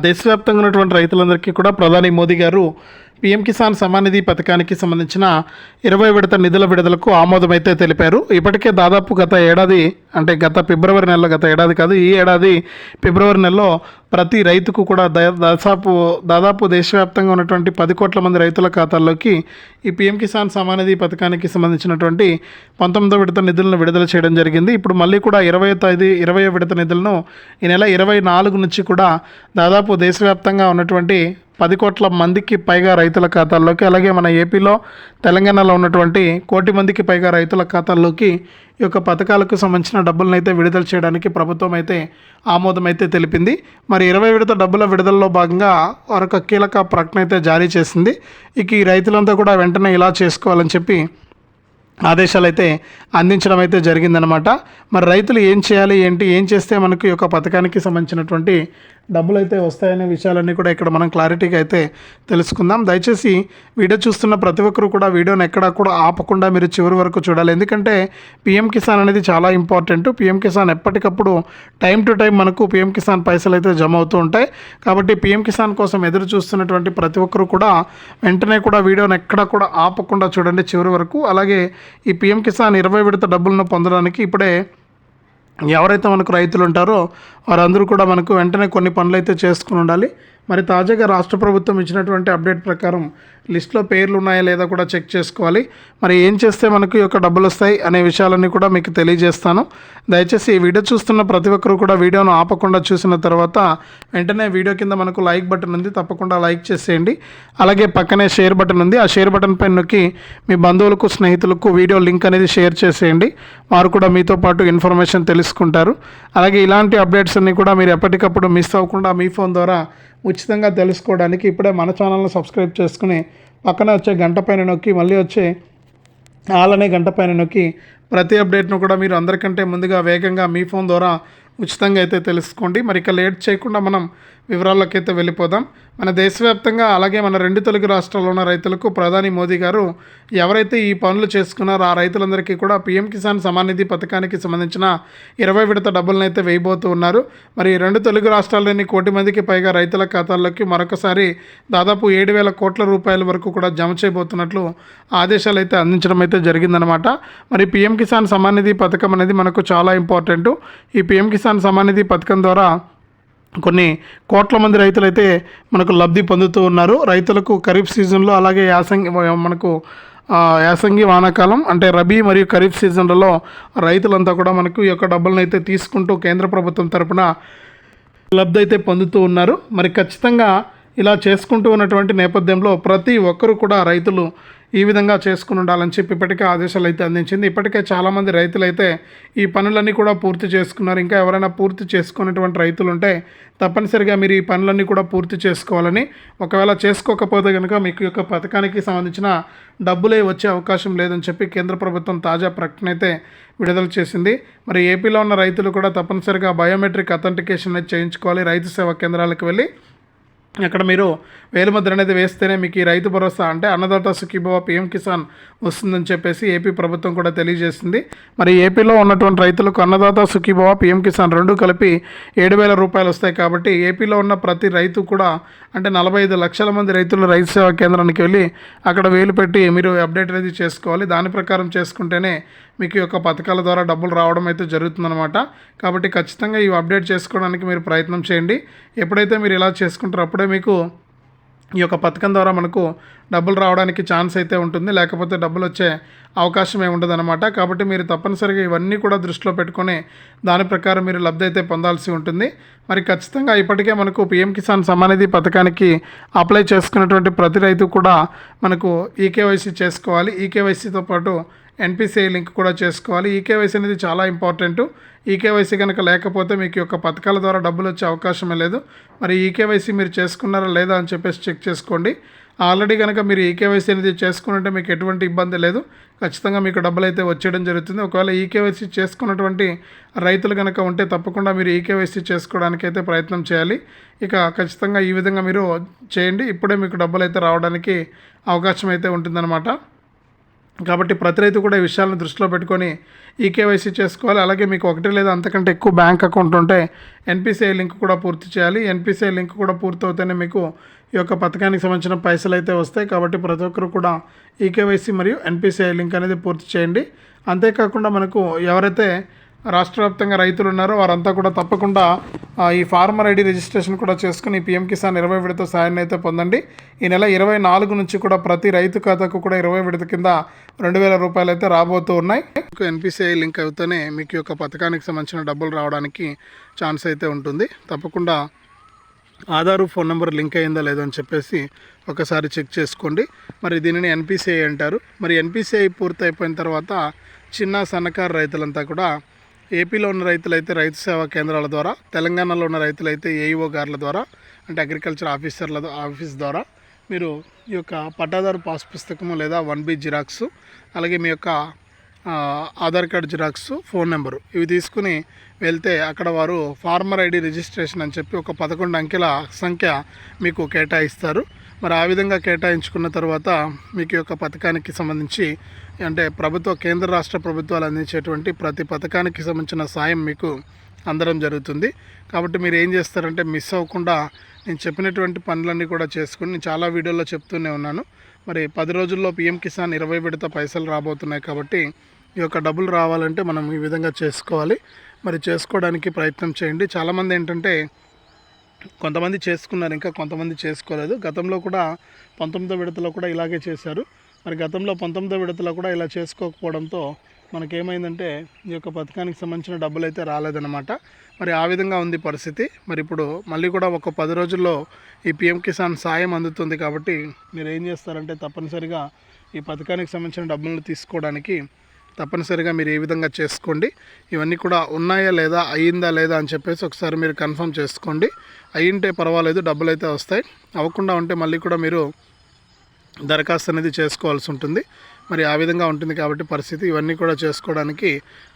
దేశవ్యాప్తంగా ఉన్నటువంటి రైతులందరికీ కూడా ప్రధాని మోదీ గారు పీఎం కిసాన్ సమానిధి పథకానికి సంబంధించిన ఇరవై విడత నిధుల విడుదలకు ఆమోదమైతే తెలిపారు. ఇప్పటికే దాదాపు గత ఏడాది అంటే గత ఫిబ్రవరి నెలలో గత ఏడాది కాదు ఈ ఏడాది ఫిబ్రవరి నెలలో ప్రతి రైతుకు కూడా దా- దాదాపు దాదాపు దేశవ్యాప్తంగా ఉన్నటువంటి పది కోట్ల మంది రైతుల ఖాతాల్లోకి ఈ పీఎం కిసాన్ సమానిధి పథకానికి సంబంధించినటువంటి పంతొమ్మిదో విడత నిధులను విడుదల చేయడం జరిగింది. ఇప్పుడు మళ్ళీ కూడా ఇరవై తేదీ ఇరవై విడత నిధులను ఈ నెల ఇరవై నాలుగు నుంచి కూడా దాదాపు దేశవ్యాప్తంగా ఉన్నటువంటి పది కోట్ల మందికి పైగా రైతుల ఖాతాల్లోకి అలాగే మన ఏపీలో తెలంగాణలో ఉన్నటువంటి కోటి మందికి పైగా రైతుల ఖాతాల్లోకి ఈ యొక్క పథకాలకు సంబంధించిన డబ్బులను అయితే విడుదల చేయడానికి ప్రభుత్వం అయితే ఆమోదం అయితే తెలిపింది. మరి ఇరవై విడత డబ్బుల విడుదలలో భాగంగా మరొక కీలక ప్రకటన అయితే జారీ చేసింది. ఇక ఈ రైతులంతా కూడా వెంటనే ఇలా చేసుకోవాలని చెప్పి ఆదేశాలు అయితే అందించడం అయితే జరిగిందనమాట మరి రైతులు ఏం చేయాలి ఏంటి ఏం చేస్తే మనకు ఈ యొక్క పథకానికి సంబంధించినటువంటి డబ్బులు అయితే వస్తాయనే విషయాలన్నీ కూడా ఇక్కడ మనం క్లారిటీగా అయితే తెలుసుకుందాం. దయచేసి వీడియో చూస్తున్న ప్రతి ఒక్కరు కూడా వీడియోని ఎక్కడా కూడా ఆపకుండా మీరు చివరి వరకు చూడాలి. ఎందుకంటే పిఎం కిసాన్ అనేది చాలా ఇంపార్టెంట్. పిఎం కిసాన్ ఎప్పటికప్పుడు టైం టు టైం మనకు పిఎం కిసాన్ పైసలు అయితే జమ అవుతూ ఉంటాయి. కాబట్టి పిఎం కిసాన్ కోసం ఎదురు చూస్తున్నటువంటి ప్రతి ఒక్కరు కూడా వెంటనే కూడా వీడియోని ఎక్కడా కూడా ఆపకుండా చూడండి చివరి వరకు. అలాగే ఈ పిఎం కిసాన్ ఇరవై విడత డబ్బులను పొందడానికి ఇప్పుడే ఎవరైతే మనకు రైతులు ఉంటారో వారందరూ కూడా మనకు వెంటనే కొన్ని పనులు అయితే చేసుకుని ఉండాలి. మరి తాజాగా రాష్ట్ర ప్రభుత్వం ఇచ్చినటువంటి అప్డేట్ ప్రకారం లిస్ట్లో పేర్లు ఉన్నాయా లేదా కూడా చెక్ చేసుకోవాలి. మరి ఏం చేస్తే మనకు ఈ యొక్క డబ్బులు వస్తాయి అనే విషయాలన్నీ కూడా మీకు తెలియజేస్తాను. దయచేసి ఈ వీడియో చూస్తున్న ప్రతి ఒక్కరు కూడా వీడియోను ఆపకుండా చూసిన తర్వాత వెంటనే వీడియో కింద మనకు లైక్ బటన్ ఉంది. తప్పకుండా లైక్ చేసేయండి. అలాగే పక్కనే షేర్ బటన్ ఉంది. ఆ షేర్ బటన్ పైన నొక్కి మీ బంధువులకు స్నేహితులకు వీడియో లింక్ అనేది షేర్ చేసేయండి. వారు కూడా మీతో పాటు ఇన్ఫర్మేషన్ తెలుసుకుంటారు. అలాగే ఇలాంటి అప్డేట్స్ అన్ని కూడా మీరు ఎప్పటికప్పుడు మిస్ అవ్వకుండా మీ ఫోన్ ద్వారా ఉచితంగా తెలుసుకోవడానికి ఇప్పుడే మన ఛానల్ని సబ్స్క్రైబ్ చేసుకుని పక్కన వచ్చే గంట పైన నొక్కి మళ్ళీ వచ్చే ఆలనే గంట పైన నొక్కి ప్రతి అప్డేట్ను కూడా మీరు అందరికంటే ముందుగా వేగంగా మీ ఫోన్ ద్వారా ఉచితంగా అయితే తెలుసుకోండి. మరి ఇక లేట్ చేయకుండా మనం వివరాల్లోకి అయితే వెళ్ళిపోదాం. మన దేశవ్యాప్తంగా అలాగే మన రెండు తెలుగు రాష్ట్రాల్లో ఉన్న రైతులకు ప్రధాని మోదీ గారు ఎవరైతే ఈ పనులు చేసుకున్నారో ఆ రైతులందరికీ కూడా పీఎం కిసాన్ సమాన్ నిధి పథకానికి సంబంధించిన ఇరవై విడత డబ్బులను అయితే వేయబోతూ ఉన్నారు. మరి రెండు తెలుగు రాష్ట్రాల్లోని కోటి మందికి పైగా రైతుల ఖాతాల్లోకి మరొకసారి దాదాపు ఏడు వేల కోట్ల రూపాయల వరకు కూడా జమ చేయబోతున్నట్లు ఆదేశాలు అయితే అందించడం అయితే జరిగిందనమాట మరి పీఎం కిసాన్ సమాన్ నిధి పథకం అనేది మనకు చాలా ఇంపార్టెంట్. ఈ పీఎం కిసాన్ సమాన్ నిధి పథకం ద్వారా కొన్ని కోట్ల మంది రైతులైతే మనకు లబ్ధి పొందుతూ ఉన్నారు. రైతులకు ఖరీఫ్ సీజన్లో అలాగే యాసంగి మనకు యాసంగి వానాకాలం అంటే రబీ మరియు ఖరీఫ్ సీజన్లలో రైతులంతా కూడా మనకు ఈ యొక్క డబ్బులను అయితే తీసుకుంటూ కేంద్ర ప్రభుత్వం తరపున లబ్ధి అయితే పొందుతూ ఉన్నారు. మరి ఖచ్చితంగా ఇలా చేసుకుంటూ ఉన్నటువంటి నేపథ్యంలో ప్రతి ఒక్కరూ కూడా రైతులు ఈ విధంగా చేసుకుని ఉండాలని చెప్పి ఇప్పటికే ఆదేశాలు అయితే అందించింది. ఇప్పటికే చాలామంది రైతులు అయితే ఈ పనులన్నీ కూడా పూర్తి చేసుకున్నారు. ఇంకా ఎవరైనా పూర్తి చేసుకున్నటువంటి రైతులు ఉంటే తప్పనిసరిగా మీరు ఈ పనులన్నీ కూడా పూర్తి చేసుకోవాలని. ఒకవేళ చేసుకోకపోతే కనుక మీకు యొక్క పథకానికి సంబంధించిన డబ్బులే వచ్చే అవకాశం లేదని చెప్పి కేంద్ర ప్రభుత్వం తాజా ప్రకటన అయితే విడుదల చేసింది. మరి ఏపీలో ఉన్న రైతులు కూడా తప్పనిసరిగా బయోమెట్రిక్ అథెంటికేషన్ అనేది చేయించుకోవాలి. రైతు సేవా కేంద్రాలకు వెళ్ళి అక్కడ మీరు వేలుముద్ర అనేది వేస్తేనే మీకు ఈ రైతు భరోసా అంటే అన్నదాత సుఖీభవ పిఎం కిసాన్ వస్తుందని చెప్పేసి ఏపీ ప్రభుత్వం కూడా తెలియజేసింది. మరి ఏపీలో ఉన్నటువంటి రైతులకు అన్నదాత సుఖీభవ పిఎం కిసాన్ రెండు కలిపి ఏడు వేల రూపాయలు వస్తాయి కాబట్టి ఏపీలో ఉన్న ప్రతి రైతు కూడా అంటే నలభై ఐదు లక్షల మంది రైతులు రైతు సేవా కేంద్రానికి వెళ్ళి అక్కడ వేలు పెట్టి మీరు అప్డేట్ అనేది చేసుకోవాలి. దాని ప్రకారం చేసుకుంటేనే మీకు యొక్క పథకాల ద్వారా డబ్బులు రావడం అయితే జరుగుతుందన్నమాట. కాబట్టి ఖచ్చితంగా ఇవి అప్డేట్ చేసుకోవడానికి మీరు ప్రయత్నం చేయండి. ఎప్పుడైతే మీరు ఇలా చేసుకుంటారో అప్పుడే మీకు ఈ యొక్క పథకం ద్వారా మనకు డబ్బులు రావడానికి ఛాన్స్ అయితే ఉంటుంది. లేకపోతే డబ్బులు వచ్చే అవకాశం ఏమి ఉండదన్నమాట. కాబట్టి మీరు తప్పనిసరిగా ఇవన్నీ కూడా దృష్టిలో పెట్టుకొని దాని ప్రకారం మీరు లబ్ధి అయితే పొందాల్సి ఉంటుంది. మరి ఖచ్చితంగా ఇప్పటికే మనకు పిఎం కిసాన్ సమానిధి పథకానికి అప్లై చేసుకున్నటువంటి ప్రతి రైతు కూడా మనకు ఈకేవైసీ చేసుకోవాలి. ఈకేవైసీతో పాటు ఎన్పిసిఐ లింక్ కూడా చేసుకోవాలి. ఈకేవైసీ అనేది చాలా ఇంపార్టెంట్. ఈకేవైసీ కనుక లేకపోతే మీకు యొక్క పథకాల ద్వారా డబ్బులు వచ్చే అవకాశమే లేదు. మరి ఈకేవైసీ మీరు చేసుకున్నారా లేదా అని చెప్పేసి చెక్ చేసుకోండి. ఆల్రెడీ కనుక మీరు ఈకేవైసీ అనేది చేసుకున్నట్టే మీకు ఎటువంటి ఇబ్బంది లేదు. ఖచ్చితంగా మీకు డబ్బులు అయితే వచ్చేయడం జరుగుతుంది. ఒకవేళ ఈకేవైసీ చేసుకున్నటువంటి రైతులు కనుక ఉంటే తప్పకుండా మీరు ఈకేవైసీ చేసుకోవడానికి అయితే ప్రయత్నం చేయాలి. ఇక ఖచ్చితంగా ఈ విధంగా మీరు చేయండి. ఇప్పుడే మీకు డబ్బులు అయితే రావడానికి అవకాశం అయితే ఉంటుందన్నమాట. కాబట్టి ప్రతి రైతు కూడా ఈ విషయాలను దృష్టిలో పెట్టుకొని ఈ కేవైసీ చేసుకోవాలి. అలాగే మీకు ఒకటి లేదా అంతకంటే ఎక్కువ బ్యాంక్ అకౌంట్ ఉంటే ఎన్పిసిఐ లింక్ కూడా పూర్తి చేయాలి. ఎన్పిసిఐ లింక్ కూడా పూర్తి అవుతేనే మీకు ఈ యొక్క పథకానికి సంబంధించిన పైసలు అయితే వస్తాయి. కాబట్టి ప్రతి ఒక్కరు కూడా ఈ కేవైసీ మరియు ఎన్పిసిఐ లింక్ అనేది పూర్తి చేయండి. అంతేకాకుండా మనకు ఎవరైతే రాష్ట్ర వ్యాప్తంగా రైతులు ఉన్నారో. వారంతా కూడా తప్పకుండా ఈ ఫార్మర్ ఐడి రిజిస్ట్రేషన్ కూడా చేసుకుని పీఎం కిసాన్ ఇరవై విడత సాయాన్ని అయితే పొందండి. ఈ నెల ఇరవై నాలుగు నుంచి కూడా ప్రతి రైతు ఖాతాకు కూడా ఇరవై విడత కింద రెండు వేల రూపాయలు అయితే రాబోతూ ఉన్నాయి. మీకు ఎన్పిసిఐ లింక్ అయితేనే మీకు యొక్క పథకానికి సంబంధించిన డబ్బులు రావడానికి ఛాన్స్ అయితే ఉంటుంది. తప్పకుండా ఆధారు ఫోన్ నెంబర్ లింక్ అయిందా లేదో అని చెప్పేసి ఒకసారి చెక్ చేసుకోండి. మరి దీనిని ఎన్పిసిఐ అంటారు. మరి ఎన్పిసిఐ పూర్తయిపోయిన తర్వాత చిన్న సన్నకారు రైతులంతా కూడా ఏపీలో ఉన్న రైతులైతే రైతు సేవా కేంద్రాల ద్వారా తెలంగాణలో ఉన్న రైతులైతే ఏఈఓ గార్ల ద్వారా అంటే అగ్రికల్చర్ ఆఫీసర్ల ఆఫీస్ ద్వారా మీరు ఈ యొక్క పట్టాదారు పాస్ పుస్తకము లేదా వన్ బి జిరాక్స్ అలాగే మీ యొక్క Aadhaar card xerox phone number ఇవి తీసుకుని వెళ్తే అక్కడ వారు ఫార్మర్ ఐడి రిజిస్ట్రేషన్ అని చెప్పి ఒక పదకొండు అంకెల సంఖ్య మీకు కేటాయిస్తారు. మరి ఆ విధంగా కేటాయించుకున్న తర్వాత మీకు యొక్క పథకానికి సంబంధించి అంటే ప్రభుత్వ కేంద్ర రాష్ట్ర ప్రభుత్వాలు అందించేటువంటి ప్రతి పథకానికి సంబంధించిన సాయం మీకు అందడం జరుగుతుంది. కాబట్టి మీరు ఏం చేస్తారంటే మిస్ అవ్వకుండా నేను చెప్పినటువంటి పనులన్నీ కూడా చేసుకుని నేను చాలా వీడియోల్లో చెప్తూనే ఉన్నాను. మరి పది రోజుల్లో పిఎం కిసాన్ ఇరవై విడత పైసలు రాబోతున్నాయి కాబట్టి ఈ యొక్క డబ్బులు రావాలంటే మనం ఈ విధంగా చేసుకోవాలి. మరి చేసుకోవడానికి ప్రయత్నం చేయండి. చాలామంది ఏంటంటే కొంతమంది చేసుకున్నారు ఇంకా కొంతమంది చేసుకోలేదు. గతంలో కూడా పంతొమ్మిదో విడతలో కూడా ఇలాగే చేశారు. మరి గతంలో పంతొమ్మిదో విడతలో కూడా ఇలా చేసుకోకపోవడంతో మనకేమైందంటే ఈ యొక్క పథకానికి సంబంధించిన డబ్బులు అయితే రాలేదన్నమాట. మరి ఆ విధంగా ఉంది పరిస్థితి. మరి ఇప్పుడు మళ్ళీ కూడా ఒక పది రోజుల్లో ఈ పిఎం కిసాన్ సాయం అందుతుంది కాబట్టి మీరు ఏం చేస్తారంటే తప్పనిసరిగా ఈ పథకానికి సంబంధించిన డబ్బులను తీసుకోవడానికి తప్పనిసరిగా మీరు ఏ విధంగా చేసుకోండి. ఇవన్నీ కూడా ఉన్నాయా లేదా అయ్యిందా లేదా అని చెప్పేసి ఒకసారి మీరు కన్ఫర్మ్ చేసుకోండి. అయ్యింటే పర్వాలేదు డబ్బులు అయితే వస్తాయి. అవ్వకుండా ఉంటే మళ్ళీ కూడా మీరు దరఖాస్తు అనేది చేసుకోవాల్సి ఉంటుంది. మరి ఆ విధంగా ఉంటుంది కాబట్టి పరిస్థితి. ఇవన్నీ కూడా చేసుకోవడానికి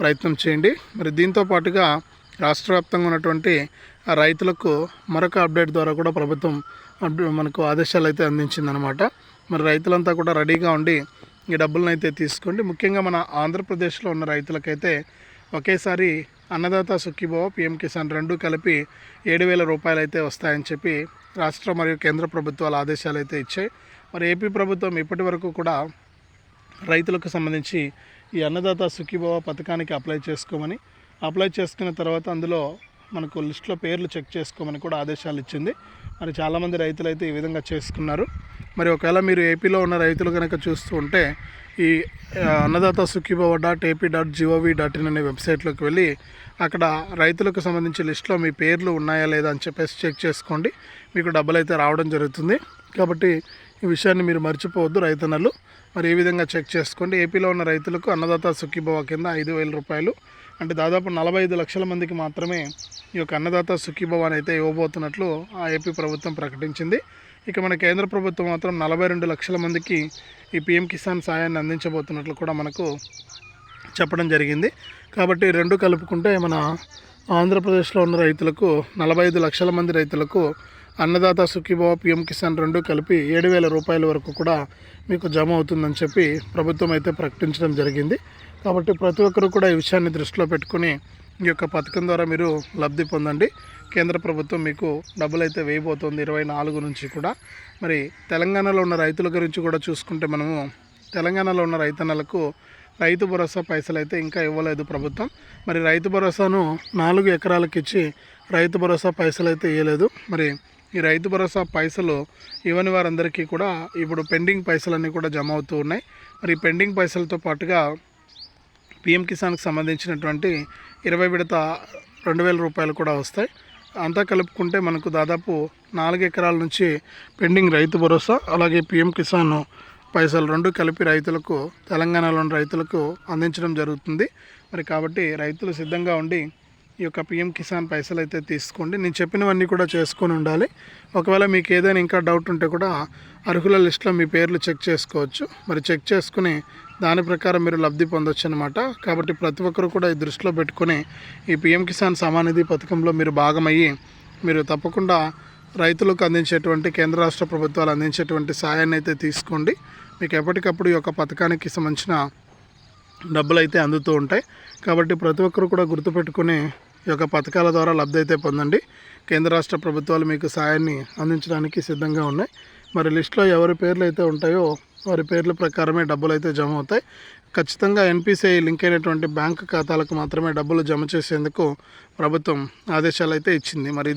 ప్రయత్నం చేయండి. మరి దీంతో పాటుగా రాష్ట్ర వ్యాప్తంగా ఉన్నటువంటి ఆ రైతులకు మరొక అప్డేట్ ద్వారా కూడా ప్రభుత్వం మనకు ఆదేశాలు అయితే అందించిందనమాట మరి రైతులంతా కూడా రెడీగా ఉండి ఈ డబ్బులను అయితే తీసుకోండి. ముఖ్యంగా మన ఆంధ్రప్రదేశ్లో ఉన్న రైతులకైతే ఒకేసారి అన్నదాత సుఖీభవ పిఎం కిసాన్ రెండు కలిపి ఏడు వేల రూపాయలు అయితే వస్తాయని చెప్పి రాష్ట్ర మరియు కేంద్ర ప్రభుత్వాల ఆదేశాలు అయితే ఇచ్చాయి. మరి ఏపీ ప్రభుత్వం ఇప్పటి వరకు కూడా రైతులకు సంబంధించి ఈ అన్నదాత సుఖీభవ పథకానికి అప్లై చేసుకోమని అప్లై చేసుకున్న తర్వాత అందులో మనకు లిస్ట్లో పేర్లు చెక్ చేసుకోమని కూడా ఆదేశాలు ఇచ్చింది. మరి చాలామంది రైతులు అయితే ఈ విధంగా చేసుకున్నారు. మరి ఒకవేళ మీరు ఏపీలో ఉన్న రైతులు కనుక చూస్తూ ఉంటే ఈ Annadata Sukhibhava dot AP dot GOV dot in అనే వెబ్సైట్లోకి వెళ్ళి అక్కడ రైతులకు సంబంధించి లిస్ట్లో మీ పేర్లు ఉన్నాయా లేదా అని చెప్పేసి చెక్ చేసుకోండి. మీకు డబ్బులు అయితే రావడం జరుగుతుంది. కాబట్టి ఈ విషయాన్ని మీరు మర్చిపోవద్దు రైతన్నలు. మరి ఏ విధంగా చెక్ చేసుకోండి? ఏపీలో ఉన్న రైతులకు అన్నదాత సుఖీభవ కింద ఐదు వేల రూపాయలు. అంటే దాదాపు నలభై ఐదు లక్షల మందికి మాత్రమే ఈ యొక్క అన్నదాత సుఖీభవ అని అయితే ఇవ్వబోతున్నట్లు ఆ ఏపీ ప్రభుత్వం ప్రకటించింది. ఇక మన కేంద్ర ప్రభుత్వం మాత్రం నలభై రెండు లక్షల మందికి ఈ పిఎం కిసాన్ సాయాన్ని అందించబోతున్నట్లు కూడా మనకు చెప్పడం జరిగింది. కాబట్టి రెండు కలుపుకుంటే మన ఆంధ్రప్రదేశ్లో ఉన్న రైతులకు నలభై ఐదు లక్షల మంది రైతులకు అన్నదాత సుఖీభావ పిఎం కిసాన్ రెండు కలిపి ఏడు వేల రూపాయల వరకు కూడా మీకు జమ అవుతుందని చెప్పి ప్రభుత్వం అయితే ప్రకటించడం జరిగింది. కాబట్టి ప్రతి ఒక్కరు కూడా ఈ విషయాన్ని దృష్టిలో పెట్టుకుని ఈ యొక్క పథకం ద్వారా మీరు లబ్ధి పొందండి. కేంద్ర ప్రభుత్వం మీకు డబ్బులు అయితే వేయబోతోంది ఇరవై నాలుగు నుంచి కూడా. మరి తెలంగాణలో ఉన్న రైతుల గురించి కూడా చూసుకుంటే మనము తెలంగాణలో ఉన్న రైతన్నలకు రైతు భరోసా పైసలు అయితే ఇంకా ఇవ్వలేదు ప్రభుత్వం. మరి రైతు భరోసాను నాలుగు ఎకరాలకు ఇచ్చి రైతు భరోసా పైసలు అయితే ఇవ్వలేదు మరి ఈ రైతు భరోసా పైసలు ఇవ్వని వారందరికీ కూడా ఇప్పుడు పెండింగ్ పైసలన్నీ కూడా జమ అవుతూ ఉన్నాయి. మరి పెండింగ్ పైసలతో పాటుగా పిఎం కిసాన్కి సంబంధించినటువంటి ఇరవై విడత రెండు వేల రూపాయలు కూడా వస్తాయి. అంతా కలుపుకుంటే మనకు దాదాపు నాలుగు ఎకరాల నుంచి పెండింగ్ రైతు భరోసా అలాగే పిఎం కిసాన్ పైసలు రెండు కలిపి రైతులకు తెలంగాణలోని రైతులకు అందించడం జరుగుతుంది. మరి కాబట్టి రైతులు సిద్ధంగా ఉండి ఈ యొక్క పిఎం కిసాన్ పైసలు అయితే తీసుకోండి. నేను చెప్పినవన్నీ కూడా చేసుకొని ఉండాలి. ఒకవేళ మీకు ఏదైనా ఇంకా డౌట్ ఉంటే కూడా అర్హుల లిస్ట్లో మీ పేర్లు చెక్ చేసుకోవచ్చు. మరి చెక్ చేసుకుని దాని ప్రకారం మీరు లబ్ధి పొందొచ్చు అనమాట కాబట్టి ప్రతి ఒక్కరు కూడా ఈ దృష్టిలో పెట్టుకుని ఈ పిఎం కిసాన్ సమానిధి పథకంలో మీరు భాగమయ్యి మీరు తప్పకుండా రైతులకు అందించేటువంటి కేంద్ర రాష్ట్ర ప్రభుత్వాలు అందించేటువంటి సాయాన్ని అయితే తీసుకోండి. మీకు ఎప్పటికప్పుడు ఈ యొక్క పథకానికి సంబంధించిన డబ్బులు అయితే అందుతూ ఉంటాయి. కాబట్టి ప్రతి ఒక్కరు కూడా గుర్తుపెట్టుకుని ఈ యొక్క పథకాల ద్వారా లబ్ధి అయితే పొందండి. కేంద్ర రాష్ట్ర ప్రభుత్వాలు మీకు సాయాన్ని అందించడానికి సిద్ధంగా ఉన్నాయి. మరి లిస్టులో ఎవరి పేర్లు అయితే ఉంటాయో వారి పేర్ల ప్రకారమే డబ్బులు అయితే జమ అవుతాయి. ఖచ్చితంగా ఎన్పిసిఐ లింక్ అయినటువంటి బ్యాంక్ ఖాతాలకు మాత్రమే డబ్బులు జమ చేసేందుకు ప్రభుత్వం ఆదేశాలు అయితే ఇచ్చింది. మరి